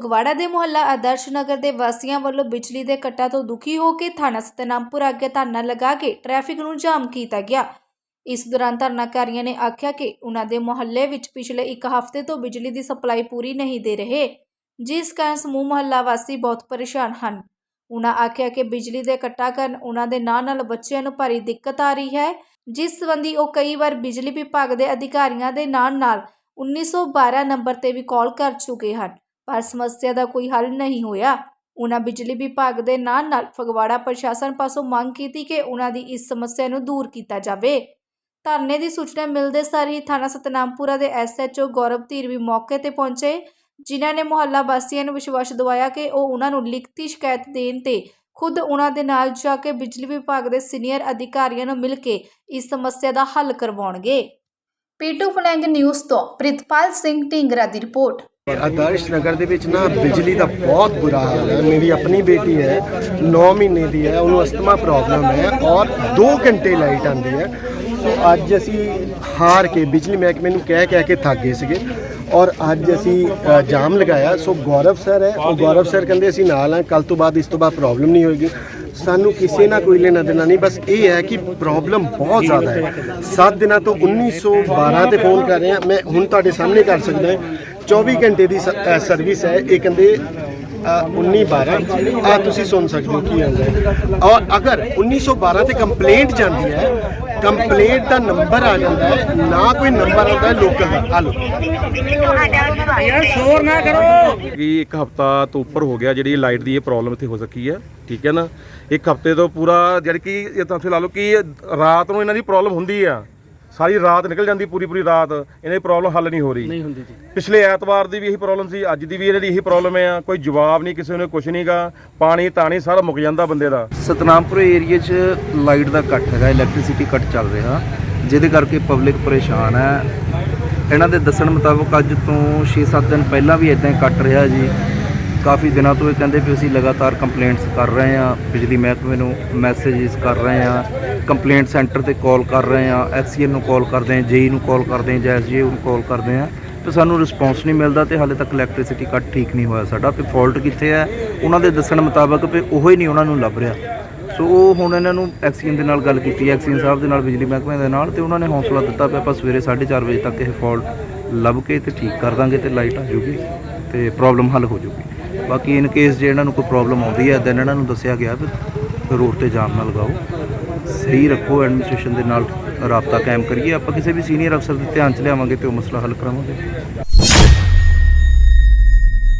ਫਗਵਾੜਾ ਦੇ ਮੁਹੱਲਾ ਆਦਰਸ਼ ਨਗਰ ਦੇ ਵਾਸੀਆਂ ਵੱਲੋਂ ਬਿਜਲੀ ਦੇ ਕੱਟਾਂ ਤੋਂ ਦੁਖੀ ਹੋ ਕੇ ਥਾਣਾ ਸਤਨਾਮਪੁਰ ਅੱਗੇ ਧਰਨਾ ਲਗਾ ਕੇ ਟ੍ਰੈਫਿਕ ਨੂੰ ਜਾਮ ਕੀਤਾ ਗਿਆ। ਇਸ ਦੌਰਾਨ ਧਰਨਾਕਾਰੀਆਂ ਨੇ ਆਖਿਆ ਕਿ ਉਹਨਾਂ ਦੇ ਮੁਹੱਲੇ ਵਿੱਚ ਪਿਛਲੇ ਇੱਕ ਹਫ਼ਤੇ ਤੋਂ ਬਿਜਲੀ ਦੀ ਸਪਲਾਈ ਪੂਰੀ ਨਹੀਂ ਦੇ ਰਹੇ, ਜਿਸ ਕਾਰਨ ਸਮੂਹ ਮੁਹੱਲਾ ਵਾਸੀ ਬਹੁਤ ਪਰੇਸ਼ਾਨ ਹਨ। ਉਹਨਾਂ ਆਖਿਆ ਕਿ ਬਿਜਲੀ ਦੇ ਕੱਟਾਂ ਕਾਰਨ ਉਹਨਾਂ ਦੇ ਨਾਲ ਨਾਲ ਬੱਚਿਆਂ ਨੂੰ ਭਾਰੀ ਦਿੱਕਤ ਆ ਰਹੀ ਹੈ, ਜਿਸ ਸੰਬੰਧੀ ਉਹ ਕਈ ਵਾਰ ਬਿਜਲੀ ਵਿਭਾਗ ਦੇ ਅਧਿਕਾਰੀਆਂ ਦੇ ਨਾਲ ਨਾਲ 1912 ਨੰਬਰ ਤੇ ਵੀ ਕਾਲ ਕਰ ਚੁੱਕੇ ਹਨ। ਪਰ ਸਮੱਸਿਆ ਦਾ ਕੋਈ ਹੱਲ ਨਹੀਂ ਹੋਇਆ। ਉਹਨਾਂ ਬਿਜਲੀ ਵਿਭਾਗ ਦੇ ਨਾਲ ਨਾਲ ਫਗਵਾੜਾ ਪ੍ਰਸ਼ਾਸਨ ਪਾਸੋਂ ਮੰਗ ਕੀਤੀ ਕਿ ਉਹਨਾਂ ਦੀ ਇਸ ਸਮੱਸਿਆ ਨੂੰ ਦੂਰ ਕੀਤਾ ਜਾਵੇ। ਧਰਨੇ ਦੀ ਸੂਚਨਾ ਮਿਲਦੇ ਸਾਰ ਹੀ ਥਾਣਾ ਸਤਨਾਮਪੁਰਾ ਦੇ ਐਸਐਚਓ ਗੌਰਵ ਧੀਰ ਵੀ ਮੌਕੇ ਤੇ ਪਹੁੰਚੇ, ਜਿਨ੍ਹਾਂ ਨੇ ਮੁਹੱਲਾ ਵਾਸੀਆਂ ਨੂੰ ਵਿਸ਼ਵਾਸ ਦਿਵਾਇਆ ਕਿ ਉਹ ਉਹਨਾਂ ਨੂੰ ਲਿਖਤੀ ਸ਼ਿਕਾਇਤ ਦੇਣ ਤੇ ਖੁਦ ਉਹਨਾਂ ਦੇ ਨਾਲ ਜਾ ਕੇ ਬਿਜਲੀ ਵਿਭਾਗ ਦੇ ਸੀਨੀਅਰ ਅਧਿਕਾਰੀਆਂ ਨੂੰ ਮਿਲ ਕੇ ਇਸ ਸਮੱਸਿਆ ਦਾ ਹੱਲ ਕਰਵਾਉਣਗੇ। ਪੀਟੂ ਫਲੈਂਗ ਨਿਊਜ਼ ਤੋਂ ਪ੍ਰਿਤਪਾਲ ਸਿੰਘ ਢਿੰਗਰਾ ਦੀ ਰਿਪੋਰਟ। ਆਦਰਸ਼ ਨਗਰ ਦੇ ਵਿੱਚ ਨਾ ਬਿਜਲੀ ਦਾ ਬਹੁਤ ਬੁਰਾ ਹਾਲ ਹੈ। ਮੇਰੀ ਆਪਣੀ ਬੇਟੀ ਹੈ 9 ਮਹੀਨੇ ਦੀ ਹੈ ਉਹਨੂੰ ਅਸਥਮਾ ਪ੍ਰੋਬਲਮ ਹੈ ਔਰ 2 ਘੰਟੇ ਲਾਈਟ ਆਉਂਦੀ ਹੈ। ਸੋ ਅੱਜ ਅਸੀਂ ਹਾਰ ਕੇ ਬਿਜਲੀ ਮਹਿਕਮੇ ਨੂੰ ਕਹਿ ਕਹਿ ਕੇ ਥੱਕ ਗਏ ਸੀਗੇ ਔਰ ਅੱਜ ਅਸੀਂ ਅ, ਜਾਮ ਲਗਾਇਆ। ਸੋ ਗੌਰਵ ਸਰ ਹੈ ਉਹ ਗੌਰਵ ਸਰ ਕਹਿੰਦੇ ਅਸੀਂ ਨਾਲ ਹਾਂ ਕੱਲ ਤੋਂ ਬਾਅਦ ਇਸ ਤੋਂ ਬਾਅਦ ਪ੍ਰੋਬਲਮ ਨਹੀਂ ਹੋਏਗੀ। ਸਾਨੂੰ ਕਿਸੇ ਨਾਲ ਕੋਈ ਲੈਣਾ ਦੇਣਾ ਨਹੀਂ ਬਸ ਇਹ ਹੈ ਕਿ ਪ੍ਰੋਬਲਮ ਬਹੁਤ ਜ਼ਿਆਦਾ ਹੈ। 7 ਦਿਨਾਂ ਤੋਂ 1912 ਤੇ ਫੋਨ ਕਰ ਰਹੇ ਹਾਂ। ਮੈਂ ਹੁਣ ਤੁਹਾਡੇ ਸਾਹਮਣੇ ਕਰ ਸਕਦਾ ਹਾਂ। 24 ਘੰਟੇ ਦੀ ਸਰਵਿਸ ਹੈ। ਇਹ ਕਹਿੰਦੇ 1912 ਆ ਤੁਸੀਂ ਸੁਣ ਸਕਦੇ ਹੋ ਕੀ ਆਉਂਦਾ ਹੈ ਔਰ ਅਗਰ 1912 ਤੇ ਕੰਪਲੇਂਟ ਜਾਂਦੀ ਹੈ ਕੰਪਲੇਂਟ ਦਾ ਨੰਬਰ ਆ ਜਾਂਦਾ ਹੈ। ਨਾ ਕੋਈ ਨੰਬਰ ਆਉਂਦਾ ਹੈ ਲੋਕਲ ਦਾ। ਆ ਲਓ। ਕਿ ਇੱਕ ਹਫਤਾ ਤੋਂ ਉੱਪਰ ਹੋ ਗਿਆ ਜਿਹੜੀ ਲਾਈਟ ਦੀ ਇਹ ਪ੍ਰੋਬਲਮ ਇੱਥੇ ਹੋ ਸਕੀ ਹੈ। ਠੀਕ ਹੈ ਨਾ? ਇੱਕ ਹਫ਼ਤੇ ਤੋਂ ਪੂਰਾ ਜਿਹੜੀ ਕਿ ਇਹ ਤਾਂ ਲਾ ਲਓ ਕਿ ਰਾਤ ਨੂੰ ਇਹਨਾਂ ਦੀ ਪ੍ਰੋਬਲਮ ਹੁੰਦੀ ਆ। ਸਾਰੀ ਰਾਤ ਨਿਕਲ ਜਾਂਦੀ ਪੂਰੀ ਪੂਰੀ ਰਾਤ। ਇਹਨਾਂ ਦੀ ਪ੍ਰੋਬਲਮ ਹੱਲ ਨਹੀਂ ਹੋ ਰਹੀ। ਨਹੀਂ ਹੁੰਦੀ ਪਿਛਲੇ ਐਤਵਾਰ ਦੀ ਵੀ ਇਹੀ ਪ੍ਰੋਬਲਮ ਸੀ ਅੱਜ ਦੀ ਵੀ ਇਹਨਾਂ ਦੀ ਇਹੀ ਪ੍ਰੋਬਲਮ ਆ ਕੋਈ ਜਵਾਬ ਨਹੀਂ ਕਿਸੇ ਨੇ ਕੁਝ ਨਹੀਂਗਾ ਪਾਣੀ ਤਾਣੀ ਸਾਰਾ ਮੁੱਕ ਜਾਂਦਾ ਬੰਦੇ ਦਾ। ਸਤਨਾਮਪੁਰ ਏਰੀਏ 'ਚ ਲਾਈਟ ਦਾ ਕੱਟ ਹੈਗਾ ਇਲੈਕਟ੍ਰਿਸਿਟੀ ਕੱਟ ਚੱਲ ਰਿਹਾ ਜਿਹਦੇ ਕਰਕੇ ਪਬਲਿਕ ਪਰੇਸ਼ਾਨ ਹੈ। ਇਹਨਾਂ ਦੇ ਦੱਸਣ ਮੁਤਾਬਕ ਅੱਜ ਤੋਂ 6-7 ਦਿਨ ਪਹਿਲਾਂ ਵੀ ਇਦਾਂ ਹੀ ਕੱਟ ਰਿਹਾ ਜੀ। ਕਾਫੀ ਦਿਨਾਂ ਤੋਂ ਇਹ ਕਹਿੰਦੇ ਵੀ ਅਸੀਂ ਲਗਾਤਾਰ ਕੰਪਲੇਂਟਸ ਕਰ ਰਹੇ ਹਾਂ, ਬਿਜਲੀ ਮਹਿਕਮੇ ਨੂੰ ਮੈਸੇजेस ਕਰ ਰਹੇ ਹਾਂ ਕੰਪਲੇਂਟ ਸੈਂਟਰ ਤੇ ਕਾਲ ਕਰ ਰਹੇ ਹਾਂ ਐਕਸੀਐਨ ਨੂੰ ਕਾਲ ਕਰਦੇ ਹਾਂ ਜੇਈ ਨੂੰ ਕਾਲ ਕਰਦੇ ਹਾਂ ਜੈਸਜੀ ਨੂੰ ਕਾਲ ਕਰਦੇ ਹਾਂ, ਤੇ ਸਾਨੂੰ ਰਿਸਪੌਂਸ ਨਹੀਂ ਮਿਲਦਾ ਤੇ ਹਾਲੇ ਤੱਕ ਇਲੈਕਟ੍ਰਿਸਿਟੀ ਕੱਟ ਠੀਕ ਨਹੀਂ ਹੋਇਆ ਸਾਡਾ, ਤੇ ਫਾਲਟ ਕਿੱਥੇ ਹੈ? ਉਹਨਾਂ ਦੇ ਦੱਸਣ ਮੁਤਾਬਕ ਵੀ ਉਹ ਹੀ ਨਹੀਂ ਉਹਨਾਂ ਨੂੰ ਲੱਭ ਰਿਹਾ। ਸੋ ਉਹ ਹੁਣ ਇਹਨਾਂ ਨੂੰ ਐਕਸੀਅਨ ਦੇ ਨਾਲ ਗੱਲ ਕੀਤੀ ਹੈ ਐਕਸੀਅਨ ਸਾਹਿਬ ਦੇ ਨਾਲ, ਬਿਜਲੀ ਮਹਿਕਮੇ ਦੇ ਨਾਲ, ਤੇ ਉਹਨਾਂ ਨੇ ਹੌਸਲਾ ਦਿੱਤਾ ਵੀ ਆਪਾਂ ਸਵੇਰੇ 4:30 ਵਜੇ ਤੱਕ ਇਹ ਫਾਲਟ ਲੱਭ ਕੇ ਤੇ ਠੀਕ ਕਰ ਦਾਂਗੇ ਤੇ ਲਾਈਟ ਆ ਜੂਗੀ ਤੇ ਪ੍ਰੋਬਲਮ ਹੱਲ ਹੋ ਜਾਊਗੀ ਬਾਕੀ ਇਨ ਕੇਸ ਜੇ ਇਹਨਾਂ ਨੂੰ ਕੋਈ ਪ੍ਰੋਬਲਮ ਆਉਂਦੀ ਹੈ ਤਾਂ ਇਹਨਾਂ ਨੂੰ ਦੱਸਿਆ ਗਿਆ ਵੀ ਰੋਡ ਤੇ ਜਾਮ ਨਾ ਲਗਾਓ। ਸਹੀ ਰੱਖੋ ਐਡਮਿਨਿਸਟ੍ਰੇਸ਼ਨ ਦੇ ਨਾਲ ਰਾਬਤਾ ਕਾਇਮ ਕਰੀਏ। ਆਪਾਂ ਕਿਸੇ ਵੀ ਸੀਨੀਅਰ ਅਫਸਰ ਦੇ ਧਿਆਨ ਚ ਲਿਆਵਾਂਗੇ ਤੇ ਉਹ ਮਸਲਾ ਹੱਲ ਕਰਾਵਾਂਗੇ।